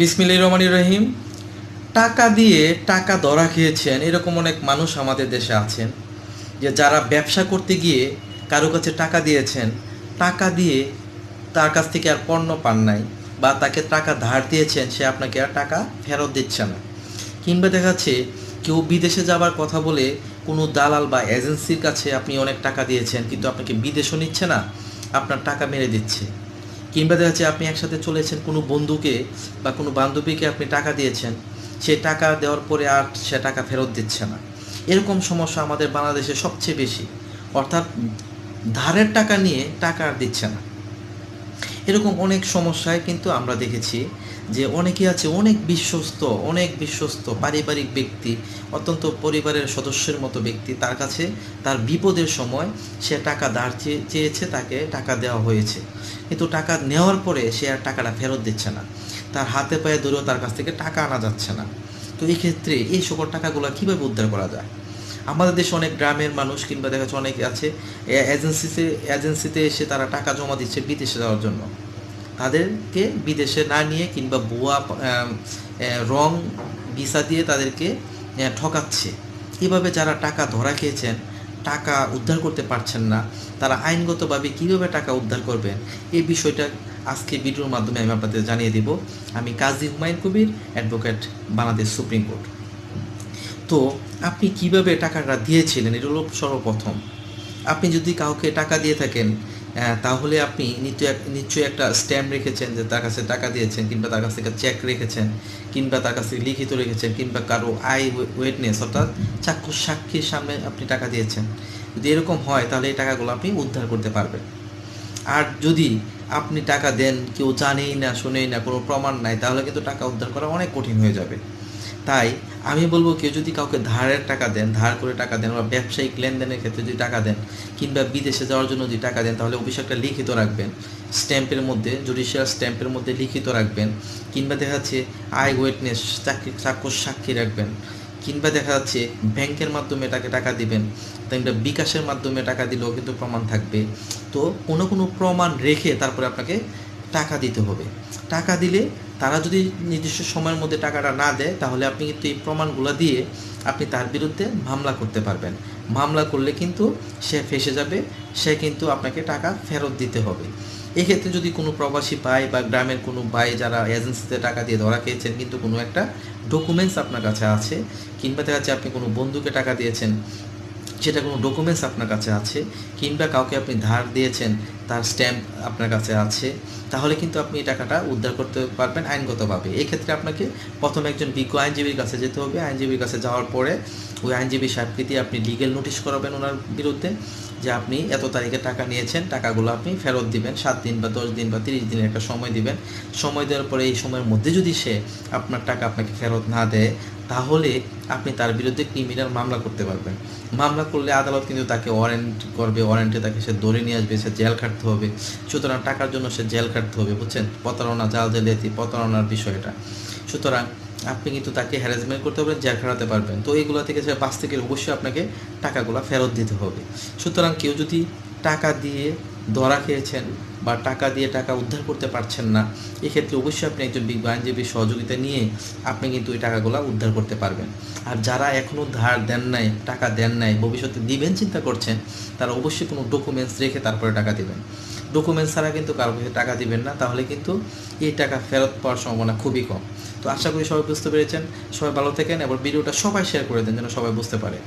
বিসমিল্লাহির রহমানির রহিম। টাকা দিয়ে টাকা ধরা খেয়েছেন, এরকম অনেক মানুষ আমাদের দেশে আছেন, যে যারা ব্যবসা করতে গিয়ে কারও কাছে টাকা দিয়েছেন, টাকা দিয়ে তার কাছ থেকে আর পণ্য পান নাই, বা তাকে টাকা ধার দিয়েছেন, সে আপনাকে আর টাকা ফেরত দিচ্ছে না। কিংবা দেখা যাচ্ছে কেউ বিদেশে যাবার কথা বলে কোনো দালাল বা এজেন্সির কাছে আপনি অনেক টাকা দিয়েছেন, কিন্তু আপনাকে বিদেশও নিচ্ছে না, আপনার টাকা মেরে দিচ্ছে। কিংবা দেখা যাচ্ছে আপনি একসাথে চলেছেন কোনো বন্ধুকে বা কোনো বান্ধবীকে আপনি টাকা দিয়েছেন, সে টাকা দেওয়ার পরে আর সে টাকা ফেরত দিচ্ছে না। এরকম সমস্যা আমাদের বাংলাদেশে সবচেয়ে বেশি। অর্থাৎ ধারের টাকা নিয়ে টাকা আর দিচ্ছে না। এরকম অনেক সমস্যায় কিন্তু আমরা দেখেছি যে অনেকে আছে, অনেক বিশ্বস্ত অনেক বিশ্বস্ত পারিবারিক ব্যক্তি, অত্যন্ত পরিবারের সদস্যের মতো ব্যক্তি, তার কাছে তার বিপদের সময় সে টাকা চেয়ে- চেয়েছে, তাকে টাকা দেওয়া হয়েছে। কিন্তু টাকা নেওয়ার পরে সে আর টাকাটা ফেরত দিচ্ছে না। তার হাতে পায়ে ধরেও তার কাছ থেকে টাকা আনা যাচ্ছে না। তো এই ক্ষেত্রে এই সকল টাকাগুলো কীভাবে উদ্ধার করা যায়? আমাদের দেশে অনেক গ্রামের মানুষ কিংবা দেখা যাচ্ছে অনেকে আছে এজেন্সিতে এজেন্সিতে এসে তারা টাকা জমা দিচ্ছে বিদেশে যাওয়ার জন্য। তাদেরকে বিদেশে না নিয়ে কিংবা আম, রং ভিসা দিয়ে তাদেরকে ঠকাচ্ছে। এভাবে যারা টাকা ধরা খেয়েছেন টাকা উদ্ধার করতে পারছেন না, তারা আইনগতভাবে কীভাবে টাকা উদ্ধার করবেন, এই বিষয়টা আজকে ভিডিওর মাধ্যমে আমি আপনাদের জানিয়ে দেব। আমি Kazi Humayun Kabir, advocate Bangladesh supreme court. তো আপনি কীভাবে টাকাটা দিয়েছিলেন? এটা হলো সর্বপ্রথম। আপনি যদি কাউকে টাকা দিয়ে থাকেন তাহলে আপনি নিশ্চয় নিশ্চয়ই একটা স্ট্যাম্প রেখেছেন যে তার কাছে টাকা দিয়েছেন কিংবা তার কাছ থেকে চেক রেখেছেন কিংবা তার কাছ থেকে লিখিত রেখেছেন কিংবা কারও আই ওয়েটনেস অর্থাৎ চাক্ষুষ সাক্ষীর সামনে আপনি টাকা দিয়েছেন। যদি এরকম হয়, তাহলে এই টাকাগুলো আপনি উদ্ধার করতে পারবেন। আর যদি আপনি টাকা দেন, কেউ জানেই না, শোনেই না, কোনো প্রমাণ নাই, তাহলে কিন্তু টাকা উদ্ধার করা অনেক কঠিন হয়ে যাবে। তাই আমি বলব কেউ যদি কাউকে ধারের টাকা দেন, ধার করে টাকা দেন বা ব্যবসায়িক লেনদেনের ক্ষেত্রে যদি টাকা দেন কিংবা বিদেশে যাওয়ার জন্য যদি টাকা দেন, তাহলে অবশ্যই একটা লিখিত রাখবেন। স্ট্যাম্পের মধ্যে, জুডিশিয়াল স্ট্যাম্পের মধ্যে লিখিত রাখবেন কিংবা দেখা যাচ্ছে আই ওয়েটনেস, চাকরি, চাক্ষুষ সাক্ষী রাখবেন কিংবা দেখা যাচ্ছে ব্যাংকের মাধ্যমে তাকে টাকা দিবেন, কিংবা বিকাশের মাধ্যমে টাকা দিলেও কিন্তু প্রমাণ থাকবে। তো কোনো কোনো প্রমাণ রেখে তারপরে আপনাকে টাকা দিতে হবে। টাকা দিলে তারা যদি নির্দিষ্ট সময়ের মধ্যে টাকাটা না দেয়, তাহলে আপনি কিন্তু এই প্রমাণগুলো দিয়ে আপনি তার বিরুদ্ধে মামলা করতে পারবেন। মামলা করলে কিন্তু সে ফেসে যাবে, সে কিন্তু আপনাকে টাকা ফেরত দিতে হবে। এক্ষেত্রে যদি কোনো প্রবাসী ভাই বা গ্রামের কোনো ভাই যারা এজেন্সিতে টাকা দিয়ে ধরা খেয়েছেন, কিন্তু কোনো একটা ডকুমেন্টস আপনার কাছে আছে, কিংবা দেখা যাচ্ছে আপনি কোনো বন্ধুকে টাকা দিয়েছেন, সেটা কোনো ডকুমেন্টস আপনার কাছে আছে, কিংবা কাউকে আপনি ধার দিয়েছেন তার স্ট্যাম্প আপনার কাছে আছে, তাহলে কিন্তু আপনি এই টাকাটা উদ্ধার করতে পারবেন আইনগতভাবে। এই ক্ষেত্রে আপনাকে প্রথমে একজন বিজ্ঞ আইনজীবীর কাছে যেতে হবে। আইনজীবীর কাছে যাওয়ার পরে ওই আইনজীবী সাহেবকে দিয়ে আপনি লিগেল নোটিশ করাবেন ওনার বিরুদ্ধে যে আপনি এত তারিখে টাকা নিয়েছেন, টাকাগুলো আপনি ফেরত দিবেন, সাত দিন বা দশ দিন বা তিরিশ দিনের একটা সময় দিবেন। সময় দেওয়ার পরে এই সময়ের মধ্যে যদি সে আপনার টাকা আপনাকে ফেরত না দেয়, তাহলে আপনি তার বিরুদ্ধে ক্রিমিনাল মামলা করতে পারবেন। মামলা করলে আদালত কিন্তু তাকে ওয়ারেন্ট করবে ওয়ারেন্টে তাকে সে ধরে নিয়ে আসবে, সে জেল খাটতে হবে। সুতরাং টাকার জন্য সে জেল কাটতে হবে, বুঝছেন? প্রতারণা, জাল জালিয়াতি, প্রতারণার বিষয়টা সুতরাং আপনি কিন্তু তাকে হ্যারাসমেন্ট করতে পারবেন, জেল খাটাতে পারবেন। তো এইগুলো থেকে সে বাঁচতে গেলে অবশ্যই আপনাকে টাকাগুলো ফেরত দিতে হবে। সুতরাং কেউ যদি টাকা দিয়ে ধরা খেয়েছেন বা টাকা দিয়ে টাকা উদ্ধার করতে পারছেন না, এক্ষেত্রে অবশ্যই আপনি একজন বিজ্ঞ আইনজীবীর সহযোগিতা নিয়ে আপনি কিন্তু ওই টাকাগুলো উদ্ধার করতে পারবেন। আর যারা এখনও ধার দেন নাই, টাকা দেন নাই, ভবিষ্যতে দিবেন চিন্তা করছেন, তারা অবশ্যই কোনো ডকুমেন্টস রেখে তারপরে টাকা দিবেন। ডকুমেন্টস ছাড়া কিন্তু কারও কাছে টাকা দিবেন না, তাহলে কিন্তু এই টাকা ফেরত পাওয়ার সম্ভাবনা খুবই কম। তো আশা করি সবাই বুঝতে পেরেছেন। সবাই ভালো থাকেন এবার ভিডিওটা সবাই শেয়ার করে দেন যেন সবাই বুঝতে পারে।